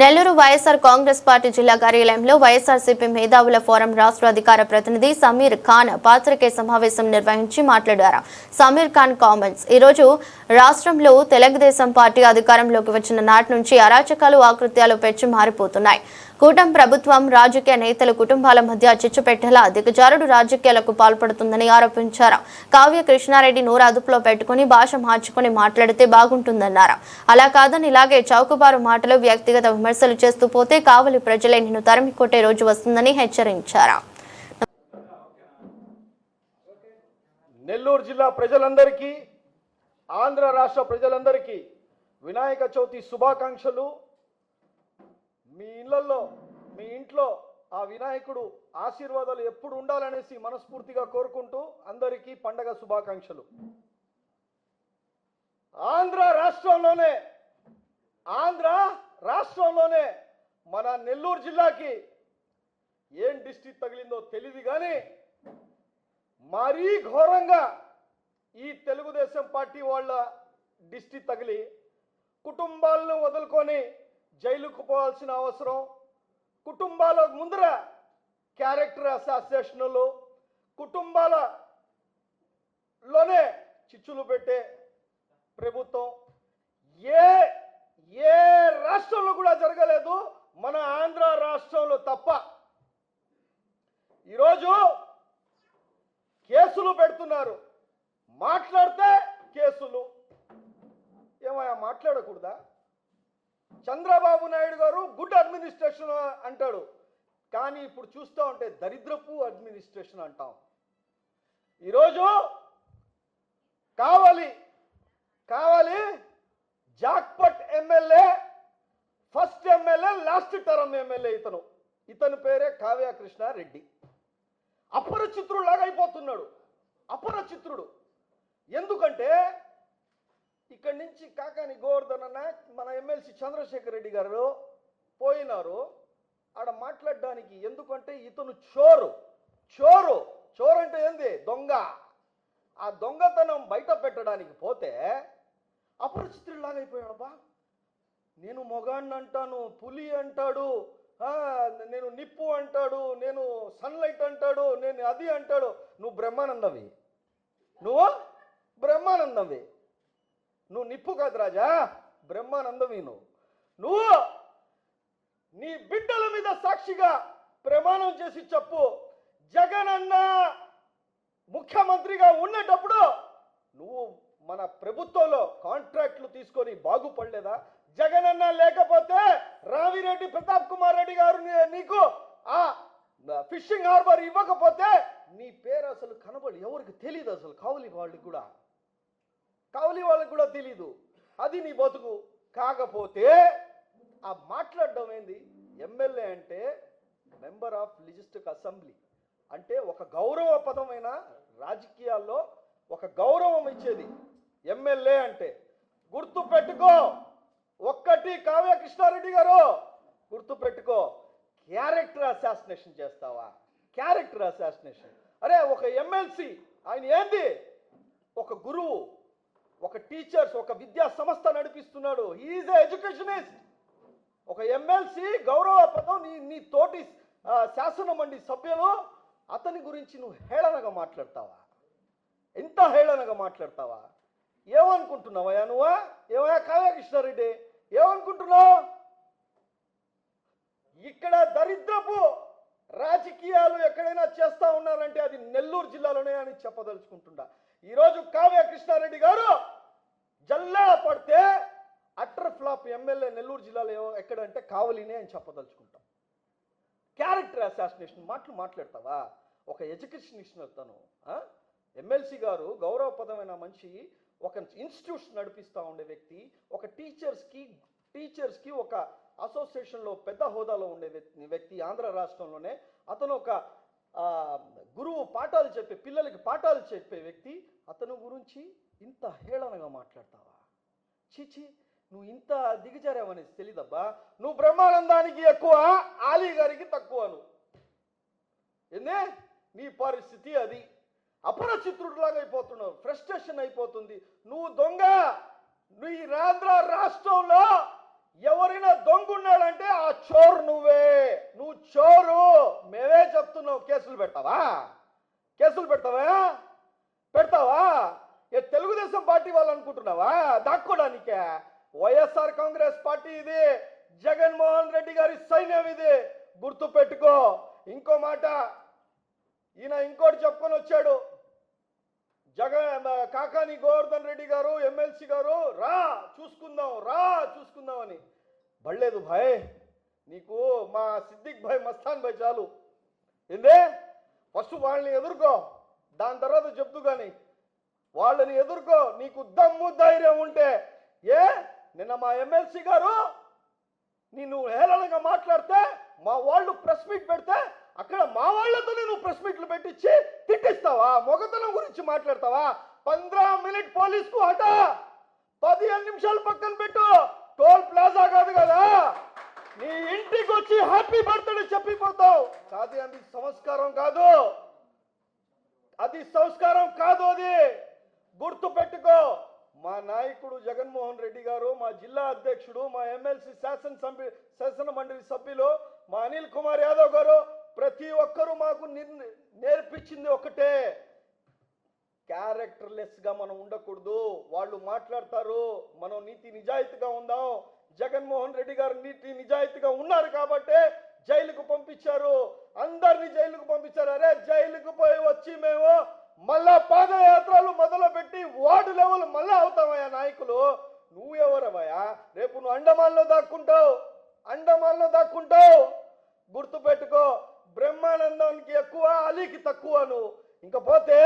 Nellore YSR Congress party జిల్లా కార్యాలయంలో వైఎస్ఆర్సీపీ మేధావుల ఫోరం రాష్ట్ర అధికార ప్రతినిధి సమీర్ ఖాన్ పాత్రికే సమావేశం నిర్వహించి మాట్లాడారు. సమీర్ ఖాన్ కామెంట్స్. ఈరోజు రాష్ట్రంలో తెలుగుదేశం పార్టీ అధికారంలోకి వచ్చిన నాటి నుంచి అరాచకాలు ఆకృత్యాలు పెంచి మారిపోతున్నాయి. కూటమి ప్రభుత్వం రాజకీయ నేతల కుటుంబాల మధ్య చిచ్చు పెట్టేలా దిగజారుడు రాజకీయాలకు పాల్పడుతుందని ఆరోపించారు. కావ్య కృష్ణారెడ్డి నోరు అదుపులో పెట్టుకుని భాష మార్చుకుని మాట్లాడితే బాగుంటుందన్నారు. అలా కాదని ఇలాగే చౌకబారు మాటలు వ్యక్తిగత విమర్శలు చేస్తూ పోతే కావలి ప్రజలే నిన్ను తరిమి కొట్టే రోజు వస్తుందని హెచ్చరించారు. నెల్లూరు జిల్లా ప్రజలందరికీ ఆంధ్ర రాష్ట్ర ప్రజలందరికీ వినాయక చవితి శుభాకాంక్షలు. మీ ఇళ్ళలో మీ ఇంట్లో ఆ వినాయకుడు ఆశీర్వాదాలు ఎప్పుడు ఉండాలనేసి మనస్ఫూర్తిగా కోరుకుంటూ అందరికీ పండగ శుభాకాంక్షలు. ఆంధ్ర రాష్ట్రంలోనే ఆంధ్ర రాష్ట్రంలోనే మన నెల్లూరు జిల్లాకి ఏం డిస్టిక్ తగిలిందో తెలియదు కానీ మరీ ఘోరంగా ఈ తెలుగుదేశం పార్టీ వాళ్ళ దిష్టి తగిలి కుటుంబాలను వదులుకొని జైలుకు పోవాల్సిన అవసరం కుటుంబాల ముందర క్యారెక్టర్ అసాసినేషన్లు కుటుంబాల లోనే చిచ్చులు పెట్టే ప్రభుత్వం. ఏ ఏ రాష్ట్రంలో కూడా జరగలేదు మన ఆంధ్ర రాష్ట్రంలో తప్ప. ఈరోజు కేసులు పెడుతున్నారు. మాట్లాడితే కేసులు. ఏమయ్యా మాట్లాడకూడదా? చంద్రబాబు నాయుడు గారు గుడ్ అడ్మినిస్ట్రేషన్ అంటాడు. కానీ ఇప్పుడు చూస్తూ ఉంటే దరిద్రపు అడ్మినిస్ట్రేషన్ అంటాం. ఈరోజు Kavali Kavali jackpot MLA first MLA last term MLA ఇతను. ఇతని పేరే కావ్య కృష్ణారెడ్డి అపరిచిత్రులాగా అయిపోతున్నాడు అపరచిత్రుడు ఎందుకంటే ఇక్కడి నుంచి కాకాని గోవర్ధన్ అన్న మన ఎమ్మెల్సీ చంద్రశేఖర్ రెడ్డి గారు పోయినారు. ఆడ మాట్లాడడానికి ఎందుకంటే ఇతను చోరు. చోరు. చోరు అంటే ఏంది? దొంగ. ఆ దొంగతనం బయట పెట్టడానికి పోతే అపరిచితుడిలాగా అయిపోయాడు బా నేను మొగాడిని అంటాను పులి అంటాడు నేను నిప్పు అంటాడు నేను సన్లైట్ అంటాడు నేను అది అంటాడు. నువ్వు బ్రహ్మానందవి. నువ్వు? బ్రహ్మానందవి నువ్వు నిప్పు కాదు రాజా బ్రహ్మానందవి నువ్వు నువ్వు నీ బిడ్డల మీద సాక్షిగా ప్రమాణం చేసి చెప్పు. జగన్ అన్న ముఖ్యమంత్రిగా ఉన్నటప్పుడు నువ్వు మన ప్రభుత్వంలో కాంట్రాక్ట్లు తీసుకొని బాగుపడలేదా? జగన్ అన్న లేకపోతే రావిరెడ్డి ప్రతాప్ కుమార్ రెడ్డి గారు నీకు ఆ ఫిషింగ్ హార్బర్ ఇవ్వకపోతే నీ పేరు అసలు కనబడి ఎవరికి తెలియదు అసలు కావలి వాళ్ళకి కూడా. కావులి వాళ్ళకి కూడా తెలీదు. అది నీ బతుకు. కాకపోతే ఆ మాట్లాడడం ఏంది? ఎమ్మెల్యే అంటే మెంబర్ ఆఫ్ లిజిస్టిక్ అసెంబ్లీ. అంటే ఒక గౌరవ పదమైన రాజకీయాల్లో ఒక గౌరవం ఇచ్చేది ఎమ్మెల్యే అంటే. గుర్తు పెట్టుకో. ఒక్కటి కావ్య కృష్ణారెడ్డి గారు. గుర్తు పెట్టుకో. క్యారెక్టర్ అసాసినేషన్ చేస్తావా? Character assassination. అరే ఒక ఎమ్మెల్సీ. ఆయన ఏంది? ఒక గురువు. ఒక టీచర్స్ ఒక విద్యా సంస్థ నడిపిస్తున్నాడు. ఈజ్ ఎడ్యుకేషనిస్ట్ ఒక ఎమ్మెల్సీ గౌరవ పదం నీ నీ తోటి శాసన మండలి సభ్యులు అతని గురించి నువ్వు హేళనగా మాట్లాడతావా? ఎంత హేళనగా మాట్లాడతావా? ఏమనుకుంటున్నావయ్యా నువ్వా? ఏమయ్యా కావ్య కృష్ణారెడ్డి ఏమనుకుంటున్నావు? ఇక్కడ దరిద్రపు రాజకీయాలు ఎక్కడైనా చేస్తా ఉన్నారంటే అది నెల్లూరు జిల్లాలోనే అని చెప్పదలుచుకుంటున్నా ఈరోజు కావ్య కృష్ణారెడ్డి గారు జల్లా పడితే అటర్ ఫ్లాప్ ఎమ్మెల్యే నెల్లూరు జిల్లాలో ఎక్కడంటే కావలినే అని చెప్పదలుచుకుంటాం. క్యారెక్టర్ అసాసినేషన్ మాటలు మాట్లాడతావా? ఒక ఎడ్యుకేషన్ తను ఎమ్మెల్సీ గారు గౌరవపదమైన మనిషి ఒక ఇన్స్టిట్యూషన్ నడిపిస్తూ ఉండే వ్యక్తి ఒక టీచర్స్కి టీచర్స్కి ఒక అసోసియేషన్లో పెద్ద హోదాలో ఉండే వ్యక్తి వ్యక్తి ఆంధ్ర రాష్ట్రంలోనే. అతను ఒక గురువు పాఠాలు చెప్పే పిల్లలకి పాఠాలు చెప్పే వ్యక్తి అతను గురించి ఇంత హేళనగా మాట్లాడతావా? చీచి నువ్వు ఇంత దిగజారావనేసి తెలీదబ్బా. నువ్వు బ్రహ్మానందానికి ఎక్కువ ఆలీ గారికి తక్కువ నువ్వు ఏందే? నీ పరిస్థితి అది. అపరచిత్రుడిలాగా అయిపోతున్నావు. ఫ్రస్ట్రేషన్ అయిపోతుంది. నువ్వు దొంగ. నీ ఆంధ్ర రాష్ట్రంలో ఎవరైనా దొంగున్నాడంటే ఆ చోరు నువ్వే. నువ్వు చోరు. మేమే చెప్తున్నావు. కేసులు పెట్టవా కేసులు పెట్టవా పెడతావా? ఏ తెలుగుదేశం పార్టీ వాళ్ళు అనుకుంటున్నావా? దాక్కోడానికే. వైఎస్ఆర్ కాంగ్రెస్ పార్టీ ఇది. జగన్మోహన్ రెడ్డి గారి సైన్యం ఇది. గుర్తు పెట్టుకో. ఇంకో మాట ఈయన ఇంకోటి చెప్పుకొని వచ్చాడు. జగన్ కాకాని గోవర్ధన్ రెడ్డి గారు ఎమ్మెల్సీ గారు రా చూసుకుందాం రా చూసుకుందాం అని. బళ్ళలేదు భాయ్ నీకు మా సిద్దిక్ భాయ్ మస్తాన్ భాయ్ చాలు. ఏందే? ఫస్ట్ వాళ్ళని ఎదుర్కో. దాని తర్వాత చెప్తూ కానీ వాళ్ళని ఎదుర్కో నీకు దమ్ము ధైర్యం ఉంటే ఏ? నిన్న మా ఎమ్మెల్సీ గారు నిన్ను హేళనగా మాట్లాడితే మా వాళ్ళు ప్రెస్ మీట్ పెడితే అక్కడ మా వాళ్ళతోనే నువ్వు ప్రెస్ మీట్లు పెట్టించి తిట్టిస్తావా? మొగతనం గురించి మాట్లాడతావా? పంద్రా మినిట్ పోలీస్కు హట! పదిహేను నిమిషాలు పక్కన పెట్టు! టోల్ ప్లాజా కాదు కదా! నీ ఇంటికి వచ్చి హ్యాపీ బర్త్డే చెప్పిపోతావు! కాదు అది సంస్కారం కాదు! అది సంస్కారం కాదు అది. గుర్తు పెట్టుకో మా నాయకుడు జగన్మోహన్ రెడ్డి గారు మా జిల్లా అధ్యక్షుడు మా ఎమ్మెల్సీ శాసన సభ్యు శాసన మండలి సభ్యులు మా అనిల్ కుమార్ యాదవ్ గారు ప్రతి ఒక్కరూ మాకు నేర్పించింది ఒకటే. క్యారెక్టర్లెస్గా మనం ఉండకూడదు. వాళ్ళు మాట్లాడతారు. మనం నీతి నిజాయితీగా ఉందాం. జగన్మోహన్ రెడ్డి గారు నీతి నిజాయితీగా ఉన్నారు కాబట్టి జైలుకు పంపించారు. అందరిని జైలుకు పంపించారు. అరే జైలుకు పోయి వచ్చి మేము మళ్ళా పాదయాత్రలు మొదలుపెట్టి వార్డు లెవెల్ మళ్ళా అవుతామయ్యా నాయకులు. నువ్వెవరవయ్యా రేపు నువ్వు అండమాన్లో దాక్కుంటావు. అండమాన్లో దాక్కుంటావు. గుర్తుపెట్టుకో బ్రహ్మానందానికి ఎక్కువ అలీకి తక్కువ నువ్వు ఇంకా పోతే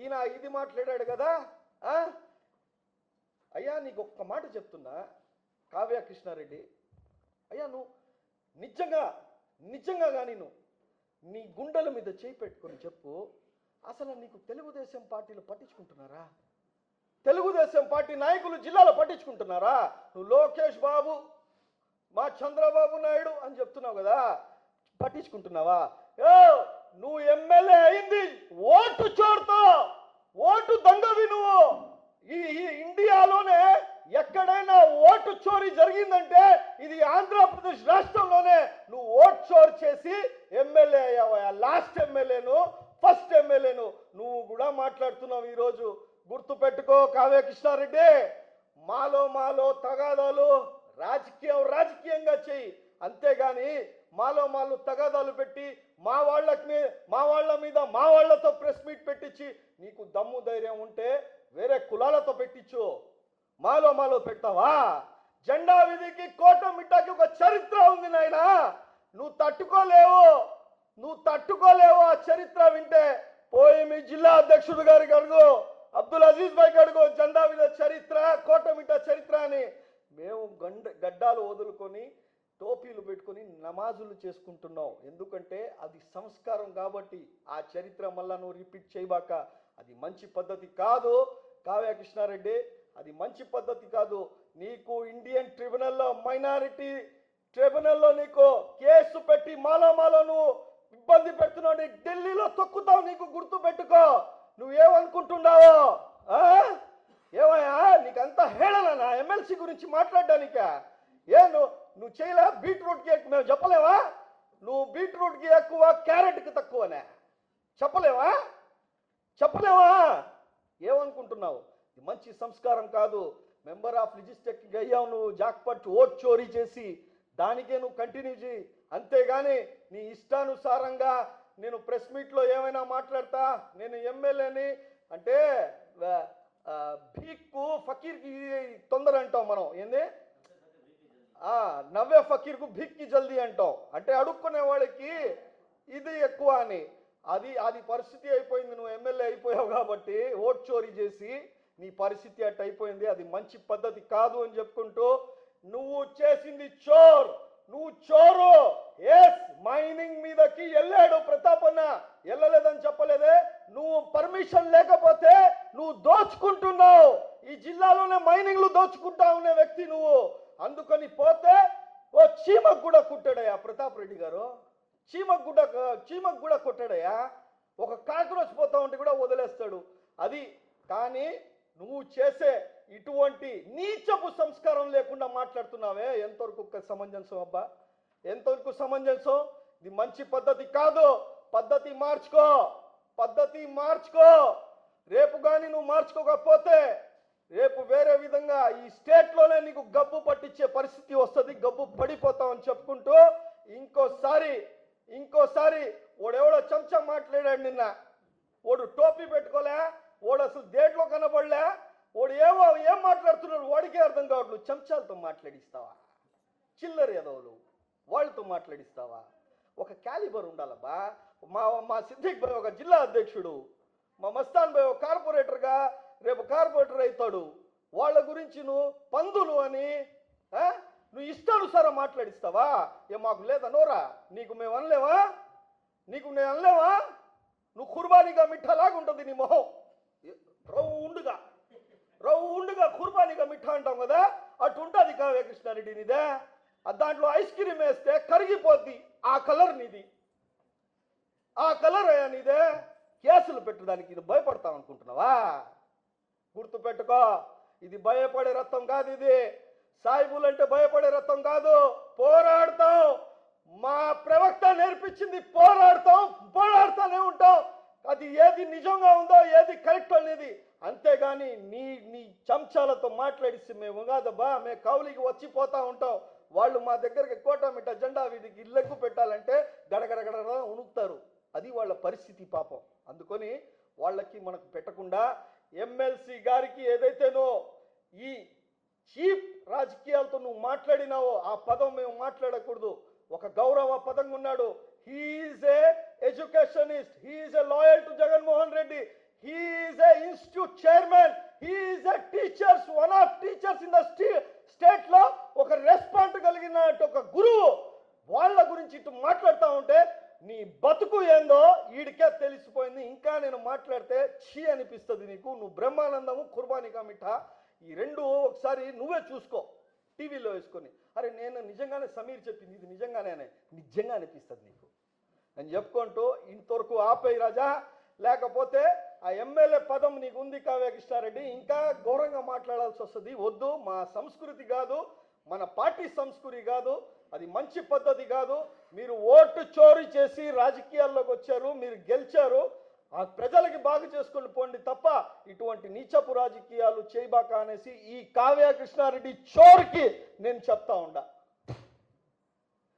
ఈయన ఇది మాట్లాడాడు కదా అయ్యా నీకు ఒక్క మాట చెప్తున్నా కావ్య కృష్ణారెడ్డి అయ్యా నువ్వు నిజంగా నిజంగా కానీ నువ్వు నీ గుండెల మీద చేయి పెట్టుకొని చెప్పు అసలు నీకు తెలుగుదేశం పార్టీలు పట్టించుకుంటున్నారా? తెలుగుదేశం పార్టీ నాయకులు జిల్లాలో పట్టించుకుంటున్నారా? నువ్వు లోకేష్ బాబు మా చంద్రబాబు నాయుడు అని చెప్తున్నావు కదా పట్టించుకుంటున్నావా? ఏ నువ్వు ఎమ్మెల్యే అయింది ఓటు చోరుతో ఓటు దొంగవి నువ్వు. ఈ ఈ ఇండియాలోనే ఎక్కడైనా ఓటు చోరీ జరిగిందంటే ఇది ఆంధ్రప్రదేశ్ రాష్ట్రం నువ్వు చేసి ఎమ్మెల్యే అయ్యావయ్యా లాస్ట్ ఎమ్మెల్యేను ఫస్ట్ ఎమ్మెల్యేను నువ్వు కూడా మాట్లాడుతున్నావు ఈరోజు. గుర్తు పెట్టుకో కావ్య కృష్ణారెడ్డి. మాలో మాలో తగాదాలు రాజకీయం రాజకీయంగా చెయ్యి అంతేగాని మాలో మాలో తగాదాలు పెట్టి మా వాళ్ళకి మా వాళ్ళ మీద మా వాళ్ళతో ప్రెస్ మీట్ పెట్టించి నీకు దమ్ము ధైర్యం ఉంటే వేరే కులాలతో పెట్టించు. మాలో మాలో పెట్టావా జెండా విధికి కోట మిట్టాకి ఒక చరిత్ర ఉంది నాయనా. నువ్వు తట్టుకోలేవు. నువ్వు తట్టుకోలేవు ఆ చరిత్ర వింటే. పోయి మీ జిల్లా అధ్యక్షుడు గారికి అడుగు. అబ్దుల్ అజీజ్ భాయ్ అడుగు. జెండా మీద చరిత్ర కోటమిట్ట చరిత్ర అని. మేము గండ గడ్డాలు వదులుకొని టోపీలు పెట్టుకొని నమాజులు చేసుకుంటున్నాం. ఎందుకంటే అది సంస్కారం కాబట్టి ఆ చరిత్ర మళ్ళా నువ్వు రిపీట్ చేయబాక. అది మంచి పద్ధతి కాదు. కావ్య కృష్ణారెడ్డి అది మంచి పద్ధతి కాదు. నీకు ఇండియన్ ట్రిబ్యునల్లో మైనారిటీ ట్రిబ్యునల్లో నీకు కేసు పెట్టి మాలామాలో నువ్వు ఇబ్బంది పెడుతున్నావు నీ ఢిల్లీలో తొక్కుతావు నీకు గుర్తు పెట్టుకో నువ్వేమనుకుంటున్నావో ఆ? ఏమయ్యా నీకంతా హేళన నా ఎమ్మెల్సీ గురించి మాట్లాడడానిక? ఏ నువ్వు నువ్వు చేయలే బీట్రూట్కి మేము చెప్పలేవా? నువ్వు బీట్రూట్కి ఎక్కువ క్యారెట్కి తక్కువనే. చెప్పలేవా? చెప్పలేవా? ఏమనుకుంటున్నావు? మంచి సంస్కారం కాదు. మెంబర్ ఆఫ్ లిజిస్టెక్కి అయ్యావు నువ్వు జాక్పట్ ఓట్ చోరీ చేసి దానికే నువ్వు కంటిన్యూ చేయి. అంతేగాని నీ ఇష్టానుసారంగా నేను ప్రెస్ మీట్లో ఏమైనా మాట్లాడతా? నేను ఎమ్మెల్యేని అంటే భీక్కు ఫకీర్కి తొందర అంటాం మనం. ఏంది? నవ్వే ఫకీర్కు భిక్కి జల్దీ అంటాం. అంటే అడుక్కునే వాళ్ళకి ఇది ఎక్కువ అని. అది అది పరిస్థితి అయిపోయింది. నువ్వు ఎమ్మెల్యే అయిపోయావు కాబట్టి ఓట్ చోరీ చేసి నీ పరిస్థితి అట్ట అయిపోయింది అది మంచి పద్ధతి కాదు అని చెప్పుకుంటూ నువ్వు చేసింది చోర్. నువ్వు చోరు. ఎస్ మైనింగ్ మీదకి వెళ్ళాడు ప్రతాపన్న వెళ్ళలేదని చెప్పలేదే. నువ్వు పర్మిషన్ లేకపోతే నువ్వు దోచుకుంటున్నావు. ఈ జిల్లాలోనే మైనింగ్లు దోచుకుంటా ఉన్న వ్యక్తి నువ్వు. అందుకని పోతే ఓ చీమకు కూడా కుట్టాడయ్యా ప్రతాప్ రెడ్డి గారు. చీమకు కూడా చీమకు కూడా కొట్టాడయ్యా. ఒక కాక్రోచ్ పోతా ఉంటే కూడా వదిలేస్తాడు. అది కానీ నువ్వు చేసే ఇటువంటి నీచపు సంస్కారం లేకుండా మాట్లాడుతున్నావే? ఎంతవరకు ఒక సమంజసం అబ్బా? ఎంతవరకు సమంజసం? ఇది మంచి పద్ధతి కాదు. పద్ధతి మార్చుకో. పద్ధతి మార్చుకో. రేపు కానీ నువ్వు మార్చుకోకపోతే రేపు వేరే విధంగా ఈ స్టేట్లోనే నీకు గబ్బు పట్టించే పరిస్థితి వస్తుంది. గబ్బు పడిపోతామని చెప్పుకుంటూ ఇంకోసారి ఇంకోసారి ఓడెవడో చెంచా మాట్లాడాడు నిన్న. ఓడు టోపీ పెట్టుకోలే. వాడు అసలు దేంట్లో కనబడలే. వాడు ఏమో ఏం మాట్లాడుతున్నాడు వాడికే అర్థం కావట్లేదు. చెంచాలతో మాట్లాడిస్తావా? చిల్లర ఎదవలు వాళ్ళతో మాట్లాడిస్తావా? ఒక క్యాలిబర్ ఉండాలబ్బా. మా మా సిద్దిక్ భాయ్ ఒక జిల్లా అధ్యక్షుడు. మా మస్తాన్ భాయ్ ఒక కార్పొరేటర్గా రేపు కార్పొరేటర్ అవుతాడు. వాళ్ళ గురించి నువ్వు పందులు అని నువ్వు ఇష్టానుసారం మాట్లాడిస్తావా? ఏ మాకు లేదా నోరా? నీకు మేము అనలేవా? నీకు నేను అనలేవా? నువ్వు కుర్బానీగా మిఠాలాగా ఉంటుంది నీ మొహం. రౌండ్గా. రౌండ్గా కుర్బానీగా మిఠా అంటాం కదా? అటు ఉంటుంది కావ్య కృష్ణారెడ్డి నీదే. దాంట్లో ఐస్ క్రీమ్ వేస్తే కరిగిపోద్ది. ఆ కలర్ నీది. ఆ కలర్ అయ్యా నీదే. కేసులు పెట్టడానికి ఇది భయపడతాం అనుకుంటున్నావా? గుర్తు పెట్టుకో ఇది భయపడే రక్తం కాదు ఇది. సాయిబులు అంటే భయపడే రక్తం కాదు. పోరాడతాం. మా ప్రవక్త నేర్పించింది పోరాడతాం పోరాడుతూనే ఉంటాం. అది ఏది నిజంగా ఉందో ఏది కరెక్ట్ అనేది అంతేగాని నీ నీ చెంచాలతో మాట్లాడిస్తే మేము కాదబ్బా మేము కౌలికి వచ్చిపోతా ఉంటాం. వాళ్ళు మా దగ్గరికి కోటమిట జెండా వీధికి ఇల్లెక్కు పెట్టాలంటే గడగడగడ ఉణుకుతారు. అది వాళ్ళ పరిస్థితి పాపం. అందుకొని వాళ్ళకి మనకు పెట్టకుండా ఎమ్మెల్సీ గారికి ఏదైతేనో ఈ చీప్ రాజకీయాలతో నువ్వు మాట్లాడినావో ఆ పదం మేము మాట్లాడకూడదు. ఒక గౌరవ పదంగా ఉన్నాడు he's a educationist. He's a loyal to Jaganmohan Reddy. He's a institute chairman he's a teachers one of teachers in the state స్టేట్లో ఒక రెస్పాండ్ కలిగిన ఒక గురువు వాళ్ళ గురించి ఇటు మాట్లాడుతూ ఉంటే నీ బతుకు ఏందో ఈడికే తెలిసిపోయింది. ఇంకా నేను మాట్లాడితే ఛీ అనిపిస్తుంది నీకు. నువ్వు బ్రహ్మానందము కుర్బానికా మిఠా ఈ రెండు ఒకసారి నువ్వే చూసుకో. టీవీలో వేసుకొని. అరే నేను నిజంగానే సమీర్ చెప్పింది. ఇది నిజంగానే నిజంగా అనిపిస్తుంది నీకు. అని చెప్పుకుంటూ ఇంతవరకు ఆపేయి రాజా. లేకపోతే ఆ ఎమ్మెల్యే పదం నీకు ఉంది కావ్య కృష్ణారెడ్డి. ఇంకా ఘోరంగా మాట్లాడాల్సి వస్తుంది. వద్దు మా సంస్కృతి కాదు మన పార్టీ సంస్కృతి కాదు అది మంచి పద్ధతి కాదు. మీరు ఓటు చోరీ చేసి రాజకీయాల్లోకి వచ్చారు మీరు గెలిచారు ఆ ప్రజలకి బాగు చేసుకొని పోండి తప్ప ఇటువంటి నీచపు రాజకీయాలు చేయబాక అనేసి ఈ కావ్య కృష్ణారెడ్డి చోరుకి నేను చెప్తా ఉండా.